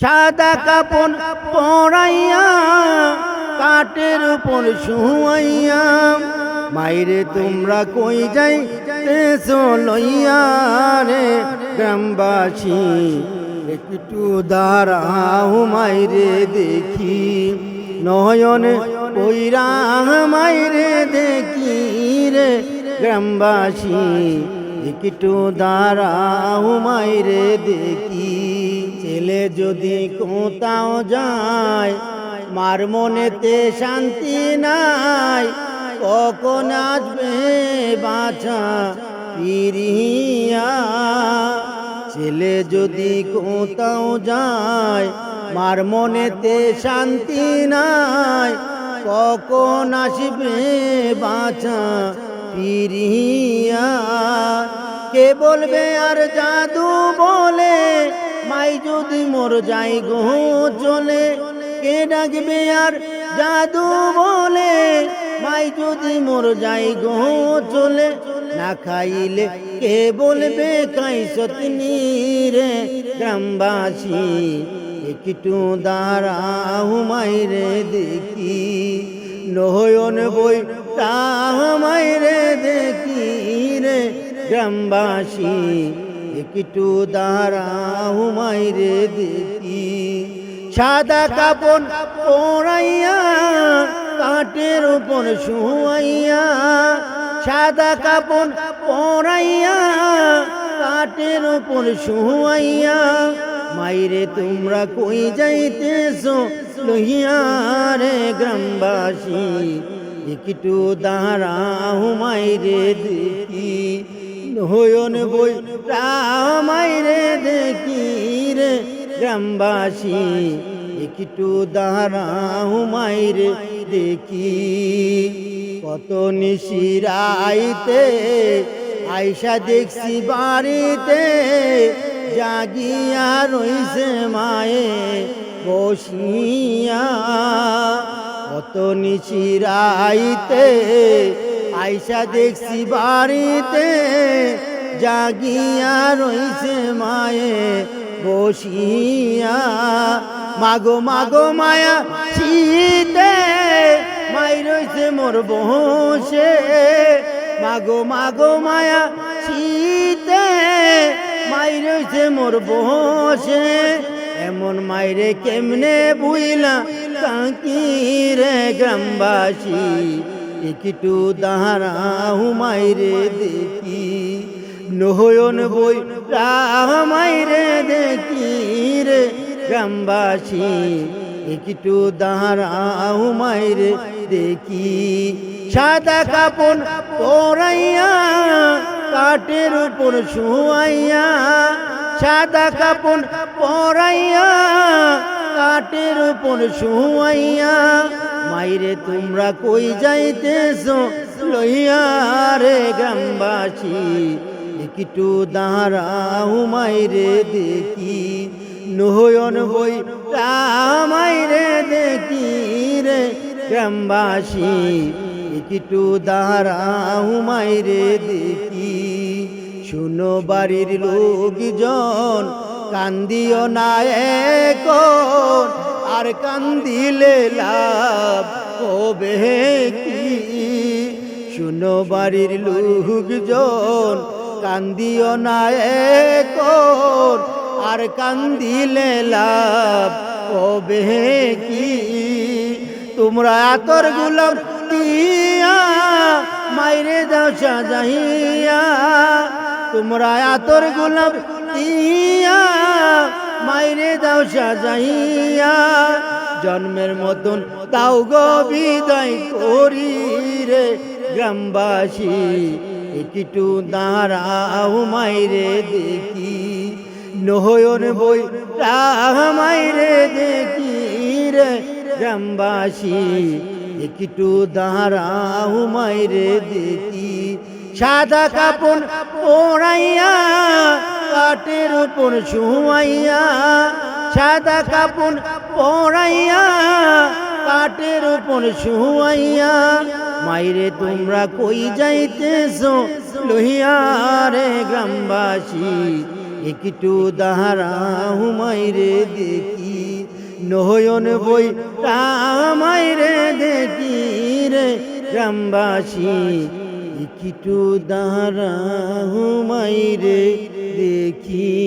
সাদা কাপন পড়াইয়া কাঠের উপর শুয়াইয়া, মাইরে তোমরা কই যাই লইয়া রে গ্রামবাসী? একটু দাঁড়াও মাইরে দেখি, নয়ন কইরা মাইরে দেখি রে গ্রামবাসী। একটু দাঁড়াও মাইরে দেখি। ছেলে যদি কোথাও যায়, মার মনেতে শান্তি নাই, কখন আসবে বাছা ফিরিয়া? ছেলে যদি কোথাও যায়, মার মনেতে শান্তি নাই, কখন আসবে বাছা ফিরিয়া? কে বলবে আর জাদু বলে মাই যদি মোর যাই গো চলে, কে ডাকবে আর জাদু বলে? মাই যদি মোর যাই গো চলে, না খাইলে কে বলবে কাই সতনি রে? গ্রামবাসী, একটু দাঁড়াও মাইরে দেখি। নয়ন বই মাইরে দেখি রে, গ্রামবাসী একটু দাঁড়াও মাইরে দেখি। সাদা কাপন পড়াইয়া কাঠের উপর শুয়াইয়া। সাদা কাপন পড়াইয়া কাঠের উপর শুয়াইয়া। মাইরে তোমরা কই যাইতেছো রে গ্রামবাসী? একটু দাঁড়াও মাইরে দেখি। নয়ন বই, রামাইরে দেখি রে, গ্রামবাসী, একটু দাঁড়াও মাইরে দেখি। কত নিশিরাইতে আয়সা দেখছি বাড়িতে, জাগিয়া রইছে মায়ে বসিয়া। কত নিচিরাইতে আয়সা দেখছি বাড়িতে জাগিয়া রইছে মায়ে, বসিয়া। মাগো মাগো মায়া, শীতে মাই রইছে মোর বসে। মাগো মাগো মায়া, শীতে মাই রইছে মোর বসে। এমন মাইরে কেমনে বুইলা কাকি রে গ্রামবাসী। একটু দাঁড়াও মাইরে দেখি। নহয়ন বই মাইরে দেখি রে গ্রামবাসী। একটু দাঁড়াও মাইরে দেখি। সাদা কাপন পরাইয়া, কাঠের উপর শুয়াইয়া, সাদা কাপন পরাইয়া কাঠের উপর শুয়াইয়া, মাইরে, তোমরা কই যাইতেছ? লইয়া রে গ্রামবাসী, একটু দাঁড়াও মাইরে দেখি। নহয়ন বই মাইরে দেখি রে গ্রামবাসী, একটু দাঁড়াও মাইরে দেখি। শুনো বাড়ির লোকজন কান্দিও না এখন। আর কান্দিলে লাভ হবে কি? শুনো বাড়ির লোকজন, কান্দিও না এখন। আর কান্দিলে লাভ হবে কি? তোমরা আতর গুলাম মাইরে দাও সাজাইয়া। তোমরা আতর গোলাপ দিয়া মাইরে দাও সাজাইয়া। জন্মের মতন তাও গো বিদায় করি রে গ্রামবাসী। একটু দাঁড়াও মাইরে দেখি। নহয়ন বই মাইরে দেখি রে গ্রামবাসী। একটু দাঁড়াও মাইরে দেখি। সাদা কাপন পড়াইয়া কাঠের উপর শুয়াইয়া, সাদা কাপন পড়াইয়া কাঠের উপর শুয়াইয়া, মাইরে তোমরা কই যাইতেছ লহিয়া রে গ্রামবাসী? একটু দাঁড়াও মাইরে দেখি, নয়ন বই রামাই রে দেখি রে গ্রামবাসী। একটু দাঁড়া হুমাই রে দেখি।